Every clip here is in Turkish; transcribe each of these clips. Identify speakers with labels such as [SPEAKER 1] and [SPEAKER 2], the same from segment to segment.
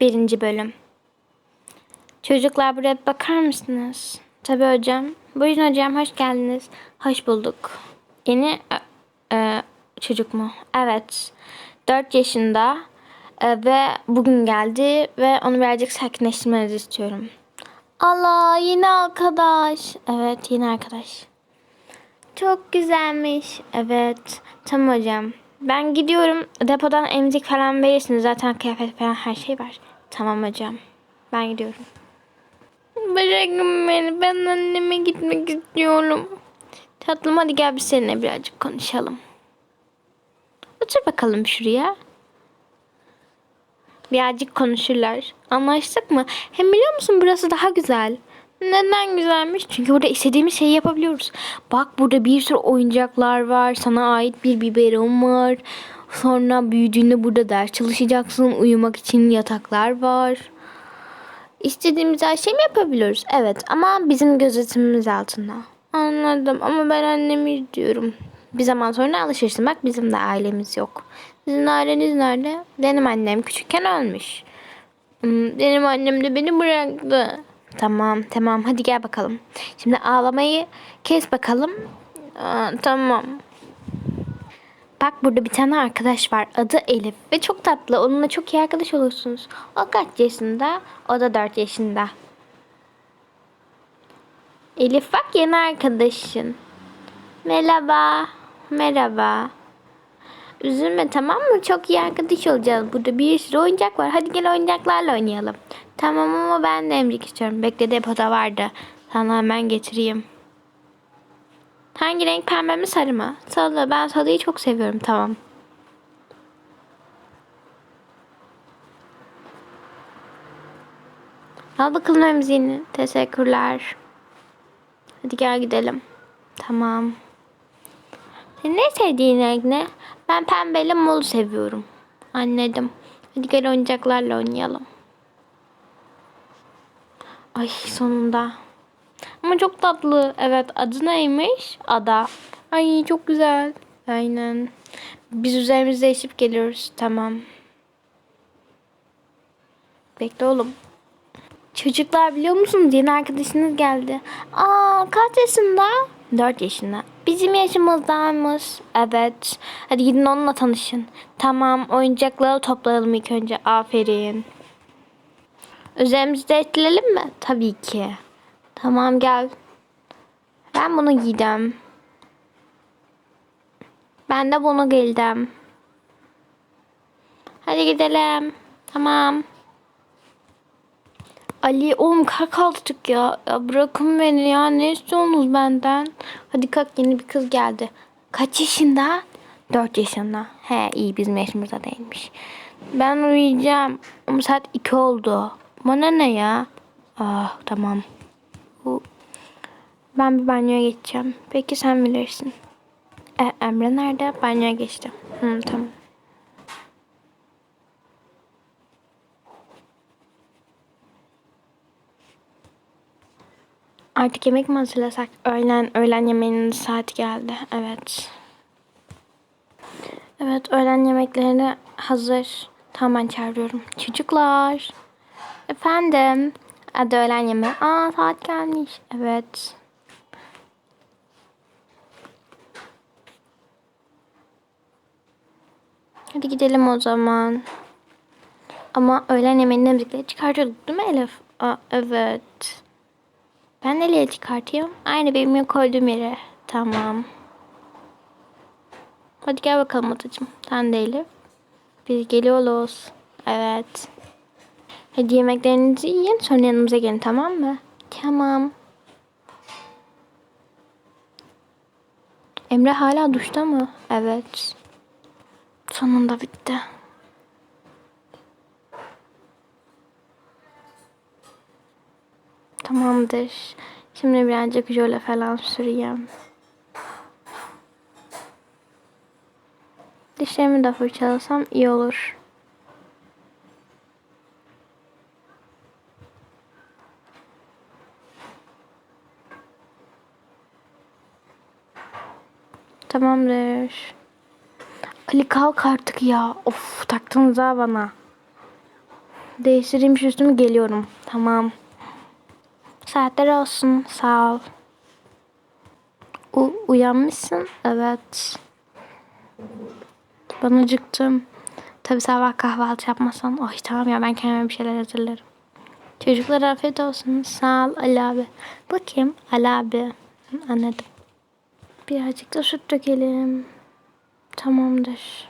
[SPEAKER 1] birinci bölüm. Çocuklar buraya bakar mısınız? Tabii hocam. Buyurun hocam hoş geldiniz. Hoş bulduk. Yeni e, e, çocuk mu? Evet. 4 yaşında e, ve bugün geldi ve onu birazcık sakinleştirmenizi istiyorum. Allah yeni arkadaş. Evet yeni arkadaş. Çok güzelmiş. Evet. Tamam hocam. Ben gidiyorum. Depodan emzik falan verirsiniz. Zaten kıyafet falan her şey var. Tamam hocam. Ben gidiyorum. Bırakın beni. Ben anneme gitmek istiyorum. Tatlım hadi gel biz seninle birazcık konuşalım. Otur bakalım şuraya. Birazcık konuşurlar. Anlaştık mı? Hem biliyor musun burası daha güzel. Neden güzelmiş? Çünkü burada istediğimiz şeyi yapabiliyoruz. Bak burada bir sürü oyuncaklar var. Sana ait bir biberon var. Sonra büyüdüğünde burada ders çalışacaksın. Uyumak için yataklar var. İstediğimiz her şeyi mi yapabiliyoruz? Evet ama bizim gözetimimiz altında. Anladım ama ben annemi istiyorum. Bir zaman sonra alışırsın. Bak bizim de ailemiz yok. Sizin aileniz nerede? Benim annem küçükken ölmüş. Hmm, Benim annem de beni bıraktı. Tamam tamam hadi gel bakalım. Şimdi ağlamayı kes bakalım. Aa, tamam. Bak burada bir tane arkadaş var. Adı Elif ve çok tatlı. Onunla çok iyi arkadaş olursunuz. O kaç yaşında? O da 4 yaşında. Elif bak yeni arkadaşın. Merhaba. Merhaba. Üzülme tamam mı? Çok iyi arkadaş olacağız. Burada bir sürü oyuncak var. Hadi gel oyuncaklarla oynayalım. Tamam ama ben de emzik istiyorum. Bekle depoda vardı. Sana hemen getireyim. Hangi renk pembe mi sarı mı? Sarı. Ben sarıyı çok seviyorum. Tamam. Al bakalım emziğini. Teşekkürler. Hadi gel gidelim. Tamam. Senin ne sevdiğin renk ne? Ben pembeyle mor seviyorum. Anladım. Hadi gel oyuncaklarla oynayalım. Ay sonunda. Ama çok tatlı. Evet adı neymiş? Ada. Ay çok güzel. Aynen. Biz üzerimizi değişip geliyoruz. Tamam. Bekle oğlum. Çocuklar biliyor musunuz yeni arkadaşınız geldi. Aa kaç yaşında? 4 yaşında. Bizim yaşımızdaymış. Evet. Hadi gidin onunla tanışın. Tamam oyuncakları toplayalım ilk önce. Aferin. Üzerimizi değiştirelim mi? Tabii ki. Tamam gel. Ben bunu giydim. Ben de bunu giydim. Hadi gidelim. Tamam. Ali oğlum kalk artık ya. ya. Bırakın beni ya. Ne istiyorsunuz benden? Hadi kalk yeni bir kız geldi. Kaç yaşında? 4 yaşında. He iyi bizim yaşımızda değilmiş. Ben uyuyacağım. Ama saat 2 oldu. Bana ne ya? Ah tamam. Ben bir banyoya geçeceğim. Peki sen bilirsin. E, Emre nerede? Banyoya geçti. Hı, tamam. Artık yemek mi hazırlasak? Öğlen, öğlen yemeğinin saati geldi. Evet. Evet, öğlen yemeklerine hazır. Tamam ben çağırıyorum. Çocuklar. Efendim. Hadi öğlen yemeği. Aa saat gelmiş. Evet. Hadi gidelim o zaman. Ama öğlen yemeğini emzikleri çıkartıyorduk değil mi Elif? Aa, evet. Ben nereye çıkartayım? Aynı benim koyduğum yere. Tamam. Hadi gel bakalım atacığım. Sen de Elif. Biz geliyoruz. Evet. Hadi yemeklerinizi yiyin sonra yanımıza gelin tamam mı? Tamam. Emre hala duşta mı? Evet. Sonunda bitti. Tamamdır. Şimdi birazcık jöle falan süreyim. Dişlerimi de fırçalasam iyi olur. Tamamdır. Ali kalk artık ya. Of taktınız ha bana. Değiştireyim şu üstümü geliyorum. Tamam. Saatler olsun. Sağ ol. U- uyanmışsın. Evet. Ben acıktım. Tabii sabah kahvaltı yapmasan. Ay tamam ya ben kendime bir şeyler hazırlarım. Çocuklar afiyet olsun. Sağ ol Ali abi. Bakayım Ali abi. Anladım. Birazcık da süt dökelim. Tamamdır.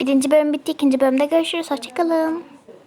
[SPEAKER 1] Birinci bölüm bitti. ikinci bölümde görüşürüz. Hoşçakalın.